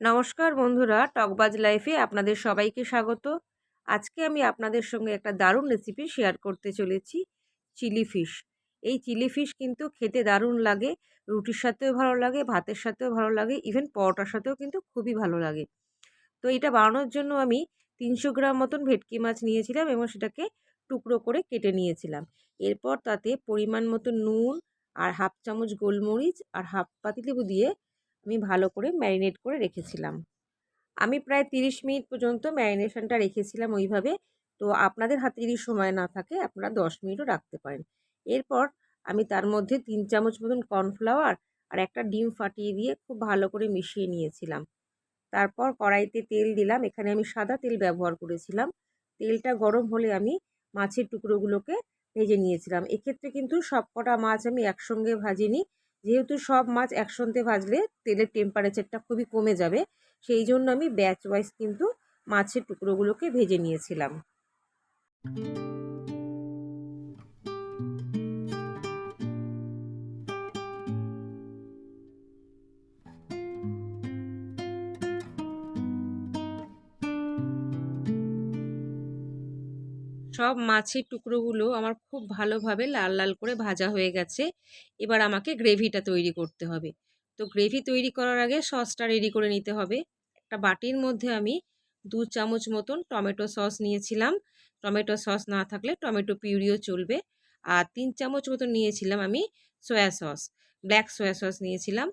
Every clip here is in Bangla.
নমস্কার বন্ধুরা টকবাজ লাইফে আপনাদের সবাইকে স্বাগত। আজকে আমি আপনাদের সঙ্গে একটা দারুণ রেসিপি শেয়ার করতে চলেছি চিলি ফিশ এই চিলি ফিশ কিন্তু খেতে দারুণ লাগে, রুটির সাথেও ভালো লাগে, ভাতের সাথেও ভালো লাগে ইভেন পরোটার সাথেও কিন্তু খুবই ভালো লাগে। তো এটা বানানোর জন্য আমি তিনশো গ্রাম মতন ভেটকি মাছ নিয়েছিলাম এবং সেটাকে টুকরো করে কেটে নিয়েছিলাম। এরপর তাতে পরিমাণ মতো নুন আর হাফ চামচ গোলমরিচ আর হাফ পাতিলেবু দিয়ে আমি ভালো করে ম্যারিনেট করে রেখেছিলাম। আমি প্রায় তিরিশ মিনিট পর্যন্ত ম্যারিনেশনটা রেখেছিলাম ওইভাবে। তো আপনাদের হাতে যদি সময় না থাকে, আপনারা দশ মিনিটও রাখতে পারেন। এরপর আমি তার মধ্যে তিন চামচ মতন কর্নফ্লাওয়ার আর একটা ডিম ফাটিয়ে দিয়ে খুব ভালো করে মিশিয়ে নিয়েছিলাম। তারপর কড়াইতে তেল দিলাম। এখানে আমি সাদা তেল ব্যবহার করেছিলাম। তেলটা গরম হলে আমি মাছের টুকরোগুলোকে ভেজে নিয়েছিলাম। এক্ষেত্রে কিন্তু সব কটা মাছ আমি একসঙ্গে ভাজিনি। যেহেতু সব মাছ একসঙ্গে ভাজলে তেলের টেম্পারেচারটা খুবই কমে যাবে, সেই জন্য আমি ব্যাচ ওয়াইজ কিন্তু মাছের টুকরোগুলোকে ভেজে নিয়েছিলাম। সব মাছের টুকরোগুলো আমার খুব ভালোভাবে লাল লাল করে ভাজা হয়ে গেছে। এবার আমাকে গ্রেভিটা তৈরি করতে হবে। তো গ্রেভি তৈরি করার আগে সসটা রেডি করে নিতে হবে। একটা বাটির মধ্যে আমি দু চামচ মতন টমেটো সস নিয়েছিলাম। টমেটো সস না থাকলে টমেটো পিউরিও চলবে। আর তিন চামচ মতন নিয়েছিলাম আমি soya sauce, black soya sauce নিয়েছিলাম।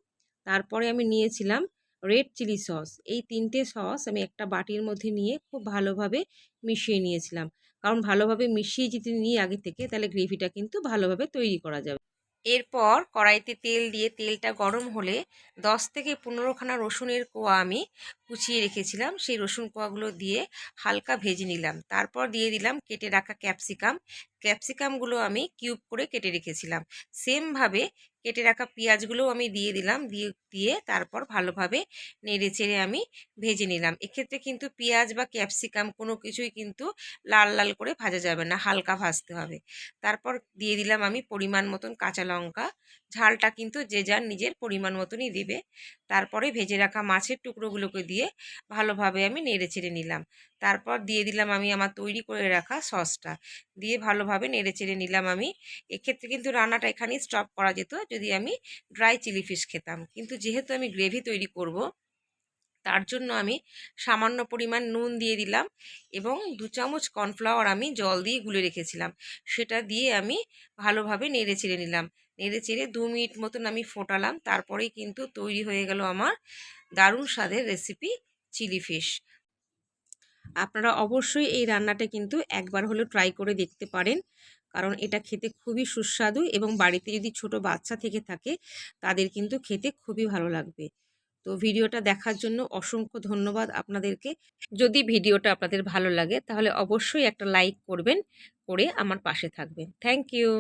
তারপরে আমি নিয়েছিলাম রেড চিলি সস। এই তিনটে সস আমি একটা বাটির মধ্যে নিয়ে খুব ভালোভাবে মিশিয়ে নিয়েছিলাম। কারণ ভালোভাবে মিশিয়ে যদি নিই আগে থেকে, তাহলে গ্রেভিটা কিন্তু ভালোভাবে তৈরি করা যাবে। এরপর কড়াইতে তেল দিয়ে তেলটা গরম হলে দশ থেকে পনেরোখানা রসুনের কোয়া আমি কুচিয়ে রেখেছিলাম। সেই রসুন কোয়াগুলো দিয়ে হালকা ভেজে নিলাম। তারপর দিয়ে দিলাম কেটে রাখা ক্যাপসিকাম। ক্যাপসিকামগুলো আমি কিউব করে কেটে রেখেছিলাম। সেমভাবে কেটে রাখা পেঁয়াজগুলোও আমি দিয়ে দিলাম, দিয়ে দিয়ে তারপর ভালোভাবে নেড়ে চেড়ে আমি ভেজে নিলাম। এক্ষেত্রে কিন্তু পেঁয়াজ বা ক্যাপসিকাম কোনো কিছুই কিন্তু লাল লাল করে ভাজা যাবে না, হালকা ভাজতে হবে। তারপর দিয়ে দিলাম আমি পরিমাণ মতন কাঁচা লঙ্কা। ঝালটা কিন্তু যে যার নিজের পরিমাণ মতনই দেবে। তারপরে ভেজে রাখা মাছের টুকরোগুলোকে দিয়ে ভালোভাবে আমি নেড়ে চেড়ে নিলাম। তারপর দিয়ে দিলাম আমি আমার তৈরি করে রাখা সসটা। দিয়ে ভালোভাবে নেড়ে চেড়ে নিলাম আমি। এক্ষেত্রে কিন্তু রান্নাটা এখানেই স্টপ করা যেত যদি আমি ড্রাই চিলি ফিশ খেতাম। কিন্তু যেহেতু আমি গ্রেভি তৈরি করব, তার জন্য আমি সামান্য পরিমাণ নুন দিয়ে দিলাম এবং দু চামচ কর্নফ্লাওয়ার আমি জল দিয়ে গুলে রেখেছিলাম। সেটা দিয়ে আমি ভালোভাবে নেড়ে চেড়ে নিলাম। নেড়ে চেড়ে দু মিনিট মতন আমি ফোটালাম। তারপরেই কিন্তু তৈরি হয়ে গেল আমার দারুণ স্বাদের রেসিপি চিলি ফিশ আপনারা অবশ্যই এই রান্নাটা কিন্তু একবার হলেও ট্রাই করে দেখতে পারেন। কারণ এটা খেতে খুবই সুস্বাদু এবং বাড়িতে যদি ছোট বাচ্চা থেকে থাকে, তাদের কিন্তু খেতে খুবই ভালো লাগবে। তো ভিডিওটা দেখার জন্য অসংখ্য ধন্যবাদ আপনাদেরকে। যদি ভিডিওটা আপনাদের ভালো লাগে, তাহলে অবশ্যই একটা লাইক করবেন, করে আমার পাশে থাকবেন। Thank you